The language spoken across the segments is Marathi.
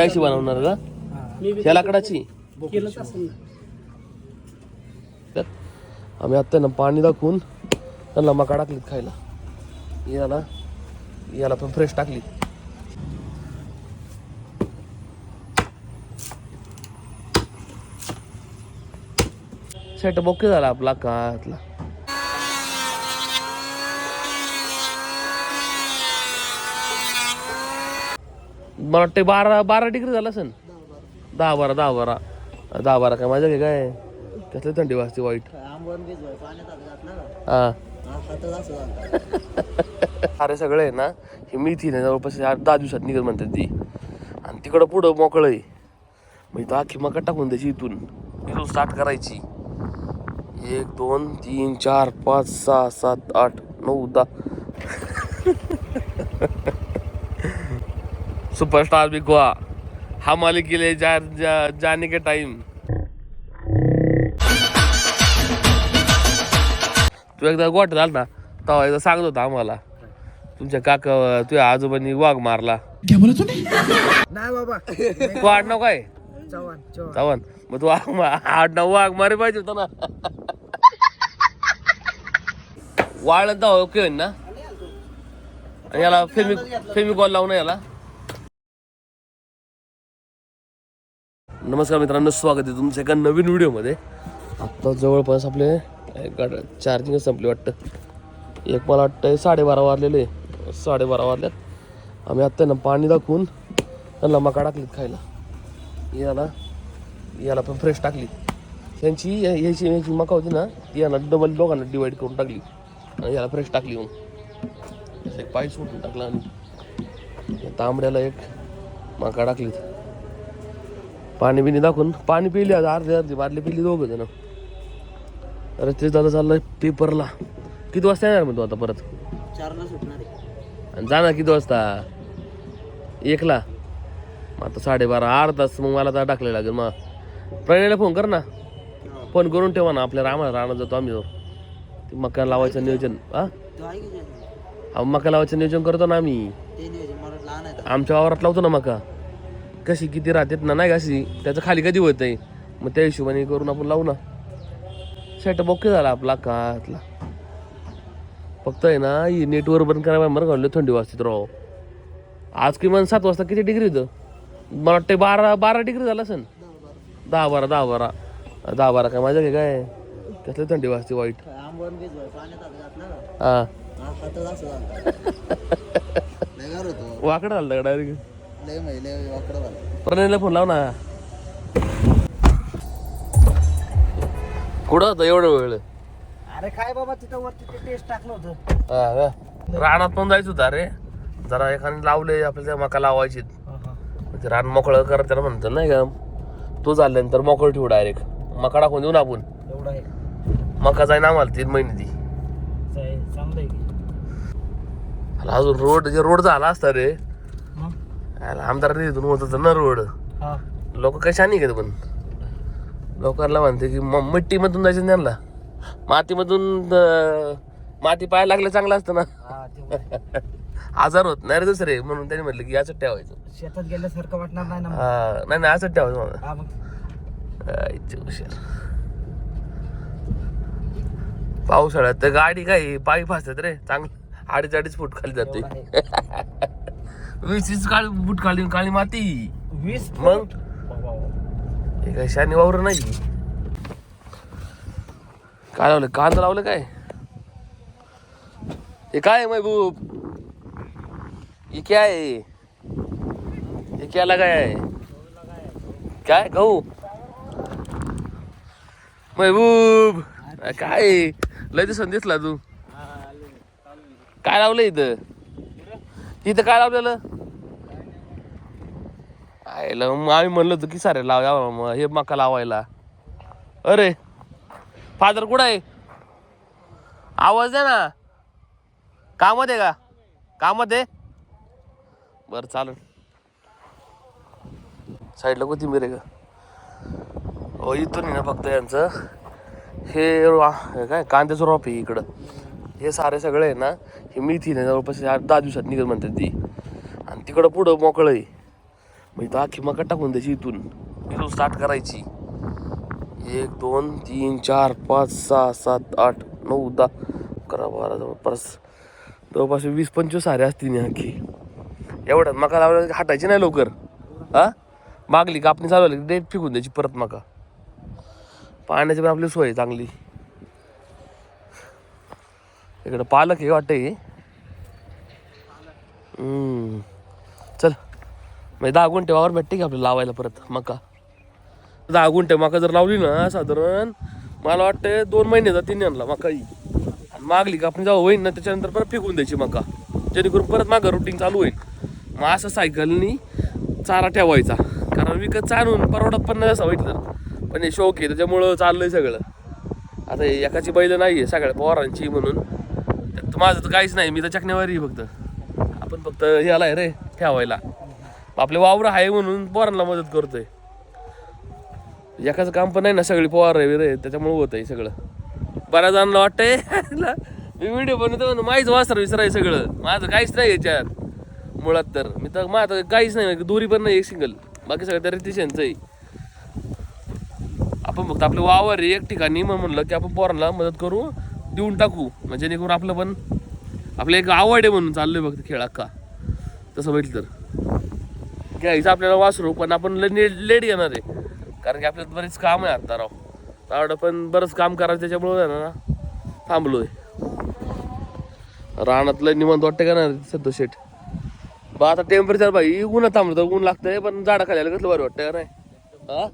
अशी बनवणार का? ह्या लाकडाची आम्ही आत्ता ना पाणी दाखवून त्यांना मका टाकलीत खायला. याला याला पण फ्रेश टाकली सेट बोके झाला आपला कातला मला वाटते बारा बारा डिग्री झाला असेल. दहा बारा दहा बारा. दहा बारा काय माझ्या काय? कसली थंडी वाजते वाईट. हा. अरे सगळे आहे ना हे मेथी ना जवळपास आठ दहा दिवसात निघत म्हणतात ती. आणि तिकडं पुढं मोकळं आहे. मग इथं अख्खी मका टाकून द्यायची इथून. इथून स्टार्ट करायची. एक दोन तीन चार पाच सहा सात आठ नऊ दहा. सुपरस्टार बिग हुआ। हमारे के लिए जा, जा, जाने के टाइम तू एकदा गोट झाला ना तेव्हा एकदा सांगत होता आम्हाला तुमच्या काका तुझ्या आजोबांनी वाघ मारला. नाही बाबा. तू आडनाव काय? चव्हाण चव्हाण. चव्हाण. मग तू वाघ मा- आडनाव वाघ मारे पाहिजे होता ना. वाळत दाव ओके होईन ना? आणि याला फेमी फेमिकॉल लावून याला. नमस्कार मित्रांनो स्वागत आहे तुमच्या एका नवीन व्हिडिओमध्ये. आत्ता जवळपास आपले चार्जिंग संपली वाटतं. एक मला वाटतं साडेबारा वाजलेले साडेबारा वाजल्यात. आम्ही आत्ता ना पाणी दाखवून त्यांना मका टाकलीत खायला. याला याला पण फ्रेश टाकली. त्यांची याची याची मका होती ना ती याला डबल दोघांना डिवाईड करून टाकली. आणि याला फ्रेश टाकली मग. एक पाय सोडून टाकला आणि तांबड्याला एक मका टाकलीत. पाणी बिणी दाखवून. पाणी पिली आज अर्धी अर्धी बादली पिली दोघं जण. अरे ते दादा चाललंय पेपरला. किती वाजता येणार मग तू आता परत? चारला सुटणार आणि जाणार किती वाजता? एकला? मग आता साडेबारा अर्धा तास मग मला तर टाकले लागेल मग. प्रणयला फोन कर ना. फोन करून ठेवा ना आपल्या रामाला राहणार जातो आम्ही जाऊ ते मका लावायचं नियोजन हा? मका लावायचं नियोजन करतो ना आम्ही. आमच्या वावरात लावतो ना मका. कशी किती राहतात ना नाही कशी त्याचं खाली कधी होत आहे मग त्या हिशोबाने करून आपण लावू ना. सेट ओके झाला आपला कातला फक्त आहे ना ही नेटवर बंद करायला बरं घाललं थंडी वाजते राव. आज किमान सात वाजता किती डिग्री होतं? मला वाटतं बारा बारा डिग्री झालं असेल. दहा बारा दहा बारा. दहा बारा काय माझ्या काय कसली थंडी वाजते वाईट. हा. वाकडं झालं का डायरेक्ट लय महिले वाकडं झालं. प्रणयला फोन लाव ना. कुठं होतं एवढं वेळ? अरे काय बाबा तिथं वरती ते टेस्ट टाकलं होतं. हा का? रानात पण जायचं होतं अरे. जरा एखादी लावले आपल्याला त्या मका लावायची ते रान मोकळं कर त्याला म्हणतात नाही का? तो झाल्यानंतर मोकळं ठेवू डायरेक्ट मका टाकून देऊ ना आपण. एवढं आहे. मका जाईन आम्हाला तीन महिने ती चांग- चांगलं आहे की. अजून रोड जे रोड झाला असता रे आमदार इथून होत होतं ना रोड. हा. लोक कशा नाही घेत पण? लोकांना म्हणते की म- मिट्टीमधून जायचं त्यांना मातीमधून माती पाहायला लागलं चांगलं असतं ना. हा आजार होत नाही रे दुसरे म्हणून त्यांनी म्हटलं की याच ठेवायचं. शेतात गेल्यासारखं वाटणार नाही ना. हा नाही नाही असंच ठेवायचं मला हुशार. पावसाळ्यात तर गाडी काय पायी फासतात रे चांगलं. अडीच अडीच फूट खाली जाते. वीस वीस काळी फूट खाली काळी माती. वीस मग. हे काय शानी वावर नाही? काय लावलं? कांदा लावलं काय? हे काय महबूब? हे काय आहे? हे क्या लगाय आहे? काय? गहू? महबूब काय? लय दिवसांनी दिसला तू. काय लावलं इथं? इथं काय लावलेलं? आयला मग आम्ही म्हणलो होतो की सारे लाव यावं मग हे मका लावायला. अरे फादर कुठं आहे? आवाज द्या ना. कामात आहे का? कामात आहे? बरं चालेल. साईडला कोथिंबीर आहे का? हो इथून ना फक्त यांचं. हे हे काय? कांद्याचं रोप आहे इकडं. हे सारे सगळे आहे ना हे मेथी ना जवळपास आठ दहा दिवसात निघत म्हणतात ती. आणि तिकडं पुढं मोकळं आहे. मग तो आखी मका टाकून द्यायची इथून. इथून स्टार्ट करायची. एक दोन तीन चार पाच सहा सात आठ नऊ दहा अकरा बारा जवळपास. जवळपास वीस पंचवीस सारे असतील आखी. एवढ्यात मका लावल्या हटायची नाही लवकर. हा? मागली कापणी चालवली डेट फिकून द्यायची परत मका. पाण्याची पण आपली सोय चांगली. इकडं पालक हे वाटतं हे. चल. म्हणजे दहा गुंठे वावर भेटते की आपल्याला लावायला परत? मका. दहा गुंठे मका जर लावली ना साधारण मला वाटतं दोन महिने जातील आणला मका ही आणि मागली का आपण जेव्हा होईन ना त्याच्यानंतर परत फेकून द्यायची मका. जेणेकरून परत मागं रुटीन चालू होईल. मग असं सायकलनी चारा ठेवायचा. कारण विकत चालून परवडत पण नाही असं वाईट तर पण हे शौक आहे त्याच्यामुळं चाललंय सगळं. आता हे एकाची बैल नाही आहे सगळ्या पोरांची म्हणून. माझं तर काहीच नाही मी तर चकण्यावर आहे फक्त. आपण फक्त हे आहे रे ठेवायला. आपले वावर आहे म्हणून पोरांना मदत करतोय. एकाचं काम पण नाही ना सगळी पोवार आहे रे त्याच्यामुळे होत आहे सगळं. बऱ्याच जणांना वाटतंय मी व्हिडिओ बनवतो ना माहीच वासर विसराय सगळं. माझं काहीच नाही याच्यात मुळात तर. मी तर माझं काहीच नाही दोरी पण नाही एक सिंगल बाकी सगळं त्या रितिशांचं आहे. आपण फक्त आपलं वावर एक ठिकाणी. मग म्हणलं की आपण पोरांना मदत करू. देऊन टाकू. म्हणजे जेणेकरून आपलं पण आपलं एक आवड आहे म्हणून चाललोय बघ खेळ अख्खा. तसं बघितलं तर. घ्यायचं आपल्याला वासरू पण आपण लेट लेट येणार आहे. कारण की आपल्याला बरेच काम आहे आता राव. तावडं पण बरंच काम करायचं त्याच्यामुळे ना. थांबलोय. रानातलं निवांत वाटतं का ना सध्या शेट बा आता टेम्परेचर बाई ऊन थांबलं ऊन लागतंय पण झाडा खायला कसलं बरं वाटतं का नाही? हा?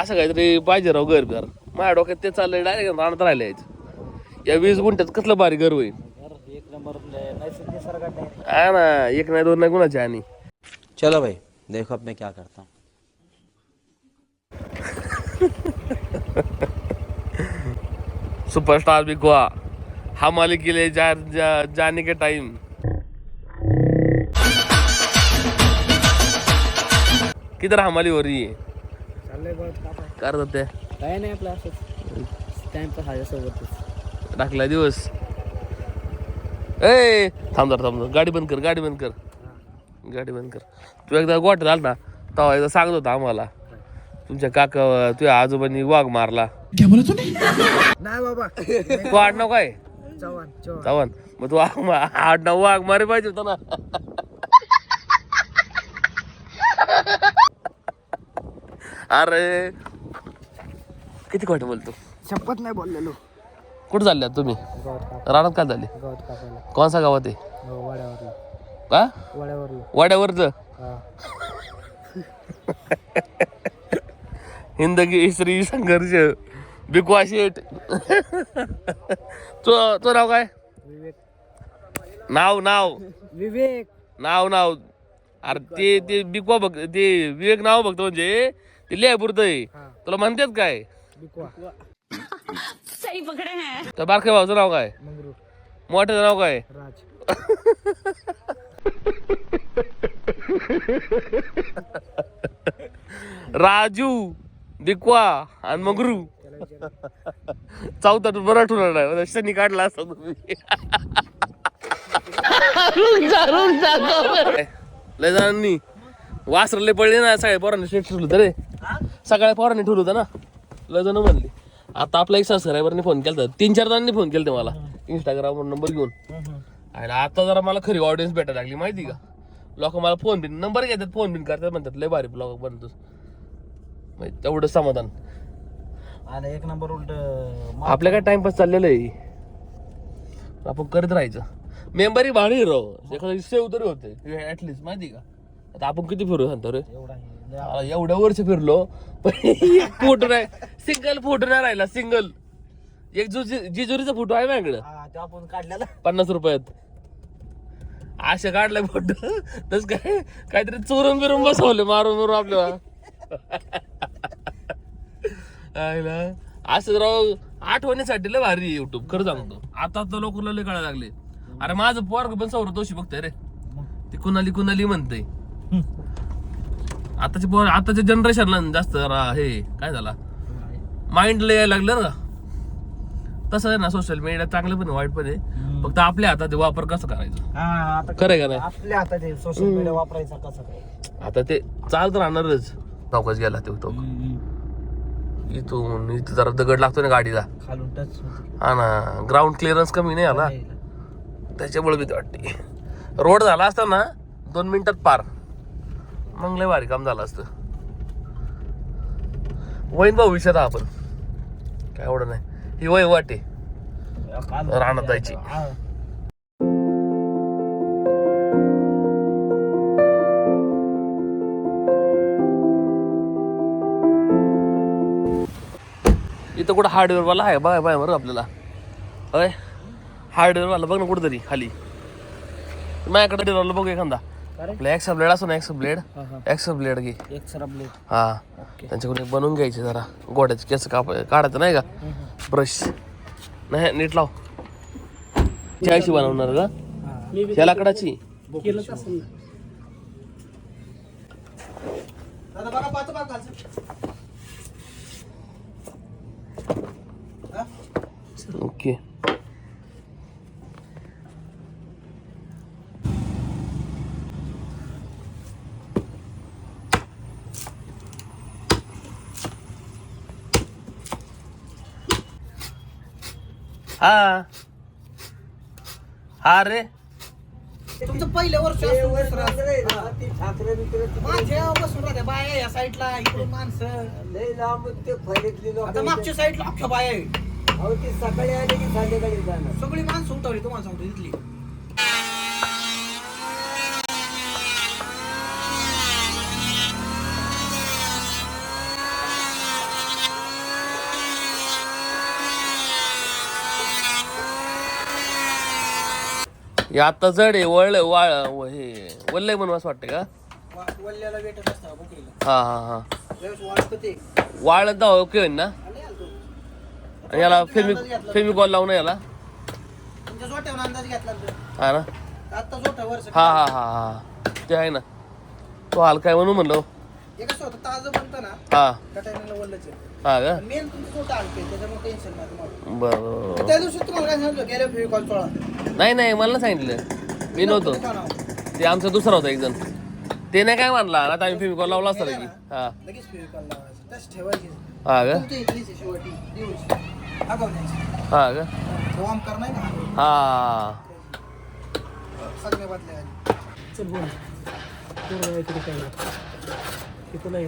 असं काहीतरी पाहिजे राव घर घर माझ्या डोक्यात ते चाललंय डायरेक्ट रानात राहिलं यायचं. या वीस गुंठ्यात कसलं भारी घर होईल? हा ना एक नाही दोन नाही गुणाची आणि चलो भाई देखो अब मैं क्या करता हूँ. सुपरस्टार बिग हुआ हम मालिक के लिए जा, जा, जाने के टाइम किधर हमाली हो रही है कर काय नाही आपलं असंच. टाइमपास आहे सोबतच टाकला दिवस. ए थांब जरा थांब. गाडी बंद कर गाडी बंद कर. गाडी बंद कर. तू एकदा गोठ्यात आला ना तेव्हा एकदा सांगत होता आम्हाला. तुमच्या काका तुझ्या आजोबांनी वाघ मारला. नाही बाबा. तू आडनाव काय? चव्हाण मग तू आ- आडनाव वाघ मारे पाहिजे होता ना. अरे किती खोटं बोलतो? शपथ नाही बोललेलो. कुठं चालल्या तुम्ही? रानात काय झाले गावात कापायला कोणसा गावात आहे? हो, वाड्यावरलं का? वाड्यावरलं वाड्यावरचं? हा. हिंदगी श्री संघर्ष बिकवा शेट तो तो नाव काय? विवेक. नाव नाव. विवेक. नाव नाव. अरे ते ते बिकवा बघ ते विवेक नाव बघतो म्हणजे ते लिहाय पुरतं आहे. हा. तुला म्हणतात काय? बिकवा. सही पकड़े हैं. बारक्या भाऊचं नाव काय? मंगरू मोठ्याचं नाव काय? राज. राजू बिकवा आणि मगरू. चौथा तर बरं ठेवणार नाही शनी काढला असता तुम्ही. रुक जा, रुक जा, गं. लय जणांनी वासरले पडले ना सगळ्या पोरांनी शेट ठेवलं होतं रे. सगळ्या पोरांनी ठेवलं होतं ना. लय जण म्हणले. आता आपला एक सबस्क्रायबरने फोन केला तीन चार जणांनी फोन केला मला. इंस्टाग्रामवर नंबर घेऊन. आणि आता जरा मला खरी ऑडियन्स भेटायला लागली माहिती का? लोक मला फोन बिन नंबर घेतात फोन बिन करतात म्हणतात लय भारी ब्लॉग बनतोस. म्हणजे तेवढं समाधान. आणि एक नंबर उलट आपल्या काय टाइमपास चाललेलं आहे? आपण करत राहायचं. मेंबरी भारी राव. एखादा सेव तरी होते ऍटलिस्ट माहिती का? आता आपण किती फिरू सांगतो रे? मला एवढ्या वर्ष फिरलो पण एक फोटो नाही. सिंगल फोटो नाही राहिला सिंगल. एक जो जिजुरीचा फोटो आहे माझ्याकडे. हा, आपण काढलेला. पन्नास रुपयात. असे काढलाय फोटो. तस काय काहीतरी चोरून बिरून बसवले मारून मारून आपल्याला. असं राव आठवणीसाठी लय भारी युट्यूब खरं सांगतो. आता तर लोक लय कळायला लागले. अरे माझं पोरग पण सौरव दोषी बघतोय रे. ती कुणाली कुणाली म्हणते आताची पोर आताच्या जनरेशनला जास्त जरा हे काय झाला? माइंड लय यायला लागलं ना. तसं आहे ना सोशल मीडिया चांगलं पण आहे, वाईट पण आहे. फक्त आपल्या हातात आहे वापर कसं करायचा? हा आता खरं आहे का नाही? आपल्या हातात आहे सोशल मीडिया वापरायचा कसं काय? आता ते चालत राहणारच. चौकाच गेला तो तो. इथून इथं जरा दगड लागतो ना गाडीला. खालून टच होते. हा ना ग्राउंड क्लिअरन्स कमी नाही आला. त्याच्यामुळे भीती वाटते. रोड झाला असता ना दोन मिनिटात पार. मग लय भारी काम झालं असतं. वैन भविष्यात आपण. काय एवढं नाही. ही वय वाटे. रानात जायची. इथं कुठं हार्डवेअर वाला आहे? बाय बाय बरं आपल्याला. अय हार्डवेअर वाला. बघ ना कुठंतरी खाली. माझ्याकडे डिरवलं बघू एखादा. आपला एक्सा ब्लेड असो ना एक्सा ब्लेड. एक्सा ब्लेड घे. एक सरबले हा. त्यांच्याकडून एक बनवून घ्यायचे जरा. गोड्याचे केस काप काढायचं नाही का? ब्रश. नाही नीट लाव. चायशी बनवणार का या लाकडाची केलंच असेल दादा बघा पाच पाच खालचं ओके. हा. हा रे. तुमचं पहिलं वर्ष असून दुसरं. असं. माझ्या बसून राहत्या बाया या साईडला इकडून माणसं. लय लांब ते लोक आता मागच्या साईडला अख्ख्या बाया आहे. अहो ती सकाळी आली की संध्याकाळी जाणार. सगळी माणसं उठवली तुम्हाला सांगतो इथली. हे आता जड आहे वळ वाळ हे वल्लय म्हणून असं वाटतं का? वा- वल्ल्याला भेटत असतं बोकडीला. हा हा हा. ज्यावेळेस वाढतं ते. वाळ दाव ओके होईल ना? आले आलो. आणि याला फेमी फेमिकॉल लावून याला? तुमच्या जोट्यावर अंदाज घेतला ना हा ना? तर. आत्ता जोटा वर्ष हा हा हा हा. ते आहे ना. तो हलका आहे म्हणून म्हणलो. हे कसं होतं ताजं बनतं ना? हा. वल्लच हा का? मेन तुमचं जोटा हलके त्याच्यामुळे टेन्शन नाही तुम्हाला. बरं, बरं बरं. त्या दिवशी तुम्हाला काय सांगितलं? गेल्या फेविकॉल चोळा नाही नाही मला नाही सांगितलं. मी नव्हतो. ते आमचा दुसरा होता एक जण. ते नाही काय म्हणला आता आम्ही फेमिकॉल लावला असता की हा. लगेच फेविकॉल लावायचं. तसं ठेवायची. हा का? तुमची इथलीच आहे शेवटी. दिवस अगवण्याची हा का? ओम कर नाही का? हा. सगळ्या बदल्या आली. चल बोल. पूर्ण काहीतरी काय? तिथं नाही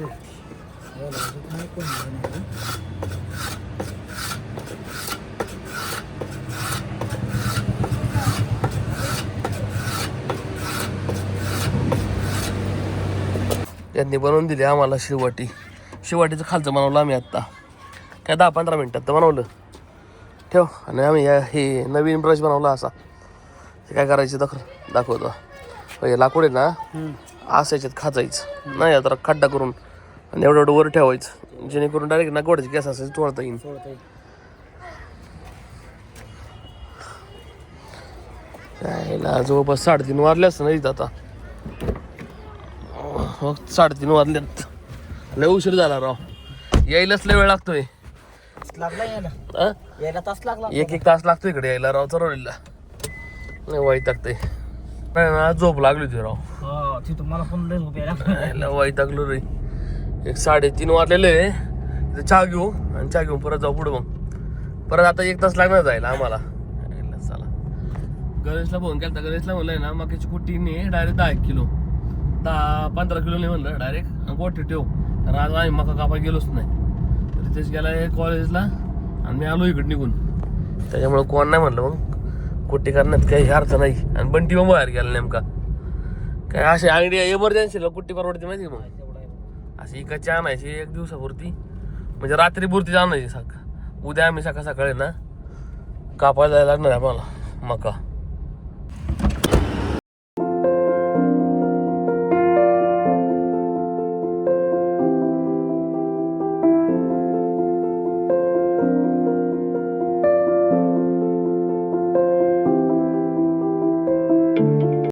त्यांनी बनवून दिली आम्हाला शिववाटी शिववाटीचं खालचं बनवलं आम्ही आत्ता. काय दहा पंधरा मिनटात तर बनवलं. ठेव आणि आम्ही या हे नवीन ब्रश बनवला असा. हे काय करायचं दाखव दाखवतो. हे लाकूड आहे ना असं याच्यात खाचायचं नाही आता खड्डा करून. आणि एवढं एवढं वर ठेवायचं. जेणेकरून डायरेक्ट ना गोड्याचे केस असायचं तोडता येईल. यायला जवळपास साडेतीन वाजले असतं ना इथं आता. हो साडेतीन वाजल्यात लय उशीर झाला राव. यायलाच लय वेळ लागतोय. लागला यायला. अं? यायला तास लागला. एक एक तास लागतो इकडे यायला राव चरवलीला. नाही वाईट लागतंय नाही ना झोप लागली होती राव. हो तिथं मला पण लय झोप यायला यायला वाईट लागलो रे. एक साडेतीन वाजलेले आहे. चहा घेऊ आणि चहा घेऊन परत जाऊ पुढे मग. परत आता एक तास लागणार जायला आम्हाला. चला. गणेशला फोन केला गणेशला म्हणलंय ना मकाची कुट्टी नाही डायरेक्ट दहा एक किलो. दहा पंधरा किलो नाही म्हणलं डायरेक्ट गोठी ठेव. तर आज आम्ही मका कापा गेलोच नाही. तर तेच गेला कॉलेजला आणि मी आलो इकडे निघून. त्याच्यामुळे कोण नाही म्हणलं मग. कुट्टी करण्यात काही अर्थ नाही. आणि बंटी मग बाहेर गेला नेमका. काय अशी अंगडी एमर्जन्सीला कुट्टी परवडते माहिती मग? अशी इकडची आणायची एक दिवसापुरती. म्हणजे रात्रीपुरतीच आणायची सकाळ उद्या आम्ही सकाळ सकाळी ना कापायला जायला लागणार आहे आम्हाला मका.